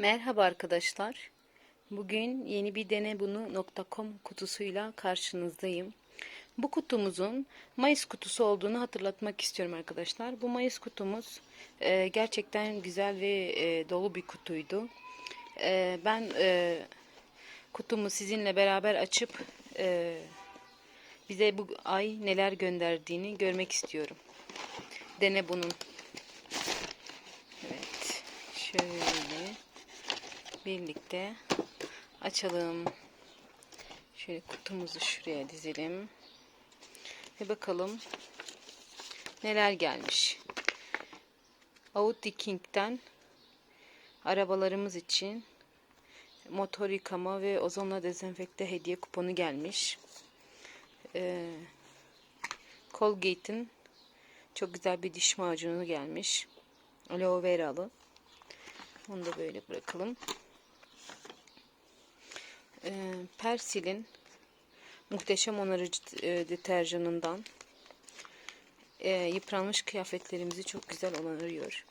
Merhaba arkadaşlar. Bugün yeni bir denebunu.com kutusuyla karşınızdayım. Bu kutumuzun Mayıs kutusu olduğunu hatırlatmak istiyorum arkadaşlar. Bu Mayıs kutumuz e, gerçekten güzel ve e, dolu bir kutuydu. E, ben e, kutumu sizinle beraber açıp e, bize bu ay neler gönderdiğini görmek istiyorum. Dene bunun. Evet. Şöyle birlikte açalım. Şöyle kutumuzu şuraya dizelim. Ve bakalım neler gelmiş. Audi King'den arabalarımız için motor yıkama ve ozonla dezenfekte hediye kuponu gelmiş. Ee, Colgate'in çok güzel bir diş macunu gelmiş. Aloe veralı. Onu da böyle bırakalım. Ee, Persil'in muhteşem onarıcı e, deterjanından e, yıpranmış kıyafetlerimizi çok güzel onarıyor.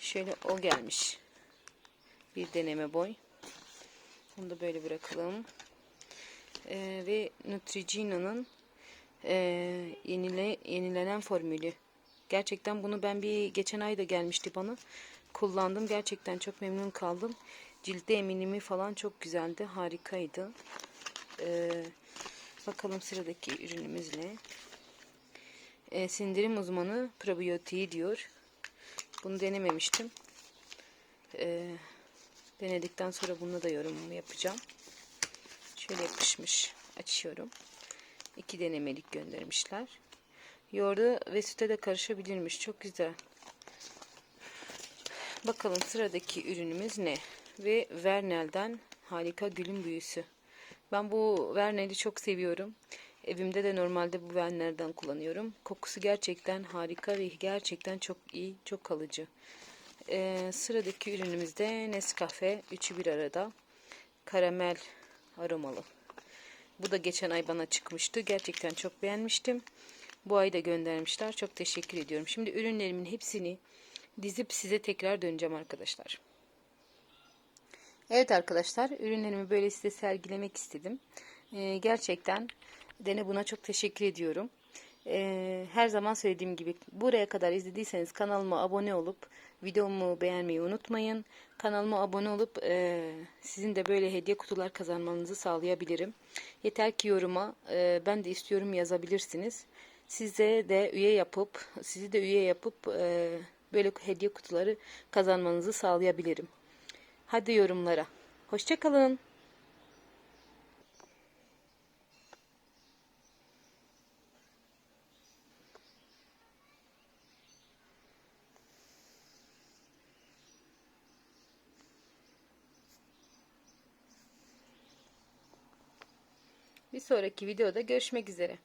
Şöyle o gelmiş. Bir deneme boy. Onu da böyle bırakalım. Ee, ve Neutrogena'nın e, yenile, yenilenen formülü. Gerçekten bunu ben bir geçen ayda gelmişti bana. Kullandım. Gerçekten çok memnun kaldım. Cilde eminimi falan çok güzeldi. Harikaydı. Ee, bakalım sıradaki ürünümüz ne? Ee, sindirim uzmanı probiyotiği diyor. Bunu denememiştim. Ee, denedikten sonra bununla da yorumumu yapacağım. Şöyle yapışmış. Açıyorum. İki denemelik göndermişler. Yoğurda ve süte de karışabilirmiş. Çok güzel. Bakalım sıradaki ürünümüz ne? Ve Vernel'den harika gülün büyüsü. Ben bu Vernel'i çok seviyorum. Evimde de normalde bu Vernel'den kullanıyorum. Kokusu gerçekten harika ve gerçekten çok iyi, çok kalıcı. Ee, sıradaki ürünümüz de Nescafe. Üçü bir arada. Karamel aromalı. Bu da geçen ay bana çıkmıştı. Gerçekten çok beğenmiştim. Bu ay da göndermişler. Çok teşekkür ediyorum. Şimdi ürünlerimin hepsini dizip size tekrar döneceğim arkadaşlar. Evet arkadaşlar ürünlerimi böyle size sergilemek istedim. Ee, gerçekten Dene buna çok teşekkür ediyorum. Ee, her zaman söylediğim gibi buraya kadar izlediyseniz kanalıma abone olup videomu beğenmeyi unutmayın. Kanalıma abone olup e, sizin de böyle hediye kutular kazanmanızı sağlayabilirim. Yeter ki yoruma e, ben de istiyorum yazabilirsiniz. Size de üye yapıp sizi de üye yapıp e, böyle hediye kutuları kazanmanızı sağlayabilirim. Hadi yorumlara. Hoşçakalın. Bir sonraki videoda görüşmek üzere.